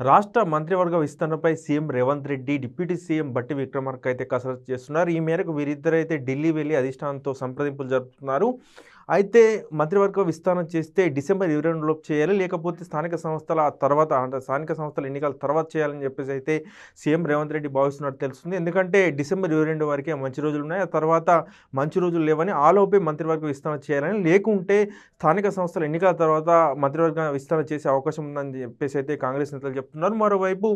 రాష్ట్ర మంత్రివర్గ విస్తరణపై CM Revanth Reddy deputy CM Bhatti Vikramarka అయితే కసరత్తు చేస్తున్నారు. ఈ మేరకు వీరిద్దరైతే ఢిల్లీ వెళ్ళి అధిష్టానంతో సంప్రదింపులు జరుపుతున్నారు. అయితే మంత్రివర్గ విస్తరణ చేస్తే డిసెంబర్ ఇరవై రెండు లోపు చేయాలి లేకపోతే స్థానిక సంస్థల తర్వాత అంటే స్థానిక సంస్థల ఎన్నికల తర్వాత చేయాలని చెప్పేసి అయితే సీఎం రేవంత్ రెడ్డి భావిస్తున్నట్టు తెలుస్తుంది. ఎందుకంటే డిసెంబర్ ఇరవై రెండు వరకే మంచి రోజులు ఉన్నాయి. ఆ తర్వాత మంచి రోజులు లేవని ఆలోపే మంత్రివర్గ విస్తరణ చేయాలని లేకుంటే స్థానిక సంస్థల ఎన్నికల తర్వాత మంత్రివర్గ విస్తరణ చేసే అవకాశం ఉందని చెప్పేసి అయితే కాంగ్రెస్ నేతలు చెప్తున్నారు. మరోవైపు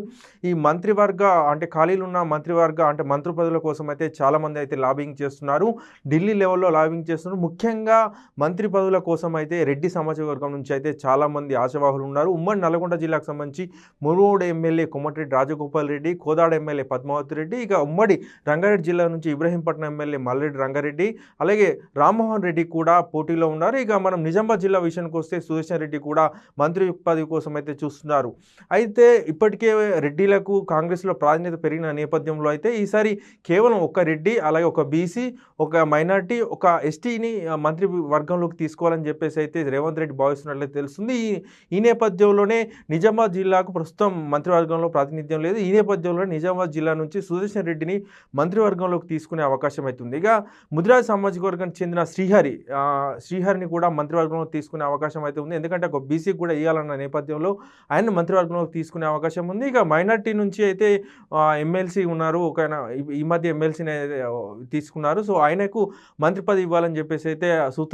ఈ మంత్రివర్గ అంటే ఖాళీలు ఉన్న మంత్రివర్గ అంటే మంత్రి పదవుల కోసం అయితే చాలామంది అయితే లాబింగ్ చేస్తున్నారు. ఢిల్లీ లెవెల్లో లాబింగ్ చేస్తున్నారు. ముఖ్యంగా మంత్రి పదవుల కోసం అయితే రెడ్డి సామాజిక వర్గం నుంచి అయితే చాలామంది ఆశావాహులు ఉన్నారు. ఉమ్మడి నల్గొండ జిల్లాకు సంబంధించి మునుగోడు ఎమ్మెల్యే కొమ్మటిరెడ్డి రాజగోపాల్ రెడ్డి కోదాడ ఎమ్మెల్యే పద్మావతి రెడ్డి ఇక ఉమ్మడి రంగారెడ్డి జిల్లా నుంచి ఇబ్రహీంపట్నం ఎమ్మెల్యే మల్రెడ్డి రంగారెడ్డి అలాగే రామ్మోహన్ రెడ్డి కూడా పోటీలో ఉన్నారు. ఇక మనం నిజామాబాద్ జిల్లా విషయానికి వస్తే సుదర్శన్ రెడ్డి కూడా మంత్రి పదవి కోసం అయితే చూస్తున్నారు. అయితే ఇప్పటికే రెడ్డిలకు కాంగ్రెస్లో ప్రాధాన్యత పెరిగిన నేపథ్యంలో అయితే ఈసారి కేవలం ఒక రెడ్డి అలాగే ఒక బీసీ ఒక మైనార్టీ ఒక ఎస్టీని మంత్రి వర్గంలోకి తీసుకోవాలని చెప్పేసి అయితే రేవంత్ రెడ్డి భావిస్తున్నట్లయితే తెలుస్తుంది. ఈ ఈ నేపథ్యంలోనే నిజామాబాద్ జిల్లాకు ప్రస్తుతం మంత్రివర్గంలో ప్రాతినిధ్యం లేదు. ఈ నేపథ్యంలో నిజామాబాద్ జిల్లా నుంచి సుదర్శన్ రెడ్డిని మంత్రివర్గంలోకి తీసుకునే అవకాశం అవుతుంది ఇక ముదిరాజ్ సామాజిక వర్గానికి చెందిన శ్రీహరి శ్రీహరిని కూడా మంత్రివర్గంలో తీసుకునే అవకాశం అయితే ఉంది. ఎందుకంటే ఒక బీసీకి కూడా ఇవ్వాలన్న నేపథ్యంలో ఆయన మంత్రివర్గంలోకి తీసుకునే అవకాశం ఉంది. ఇక మైనార్టీ నుంచి అయితే ఎమ్మెల్సీ ఉన్నారు. ఒక ఆయన ఈ- మధ్య ఎమ్మెల్సీని తీసుకున్నారు. సో ఆయనకు మంత్రి పదవి ఇవ్వాలని చెప్పేసి అయితే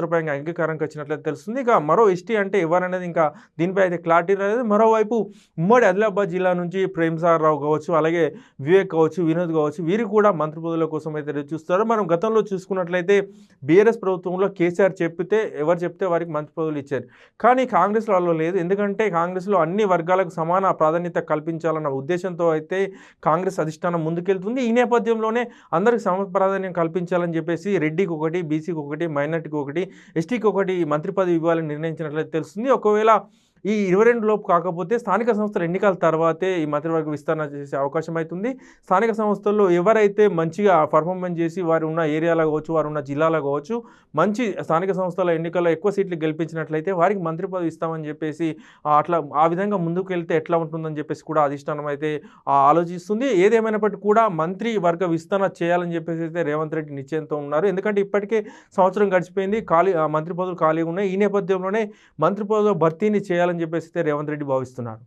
సూత్రప్రాయంగా అంగీకారంకి వచ్చినట్లయితే తెలుస్తుంది. ఇక మరో ఎస్టీ అంటే ఎవరనేది ఇంకా దీనిపై అయితే క్లారిటీ రాలేదు. మరోవైపు ఉమ్మడి ఆదిలాబాద్ జిల్లా నుంచి ప్రేమ్సార్ రావు కావచ్చు అలాగే వివేక్ కావచ్చు వినోద్ కావచ్చు వీరు కూడా మంత్రి పదవుల కోసం అయితే చూస్తారు మనం గతంలో చూసుకున్నట్లయితే బీఆర్ఎస్ ప్రభుత్వంలో కేసీఆర్ చెప్పితే ఎవరు చెప్తే వారికి మంత్రి పదవులు ఇచ్చారు. కానీ కాంగ్రెస్లో అలా లేదు. ఎందుకంటే కాంగ్రెస్లో అన్ని వర్గాలకు సమాన ప్రాధాన్యత కల్పించాలన్న ఉద్దేశంతో అయితే కాంగ్రెస్ అధిష్టానం ముందుకెళ్తుంది. ఈ నేపథ్యంలోనే అందరికి సమ ప్రాధాన్యం కల్పించాలని చెప్పేసి రెడ్డికి ఒకటి బీసీకి ఒకటి మైనార్టీకి ఒకటి ఎస్టీకి ఒకటి మంత్రి పదవి ఇవ్వాలని నిర్ణయించినట్లయితే తెలుస్తుంది. ఒకవేళ ఈ ఇరవై రెండు లోపు కాకపోతే స్థానిక సంస్థల ఎన్నికల తర్వాతే ఈ మంత్రివర్గ విస్తరణ చేసే అవకాశం అవుతుంది స్థానిక సంస్థల్లో ఎవరైతే మంచిగా పర్ఫార్మెన్స్ చేసి వారు ఉన్న ఏరియాలో కావచ్చు వారు ఉన్న జిల్లాలో కావచ్చు మంచి స్థానిక సంస్థల ఎన్నికల్లో ఎక్కువ సీట్లు గెలిపించినట్లయితే వారికి మంత్రి పదవి ఇస్తామని చెప్పేసి అట్లా ఆ విధంగా ముందుకు వెళ్తే ఎట్లా ఉంటుందని చెప్పేసి కూడా అధిష్టానం అయితే ఆ, ఆలోచిస్తుంది. ఏదేమైనప్పటికీ కూడా మంత్రి వర్గ విస్తరణ చేయాలని చెప్పేసి అయితే రేవంత్ రెడ్డి నిశ్చయంతో ఉన్నారు. ఎందుకంటే ఇప్పటికే సంవత్సరం గడిచిపోయింది. ఖాళీ మంత్రి పదవులు ఖాళీగా ఉన్నాయి. ఈ నేపథ్యంలోనే మంత్రి పదవుల భర్తీని చేయాలి చేయాలని చెప్పేసి రేవంత్ రెడ్డి భావిస్తున్నారు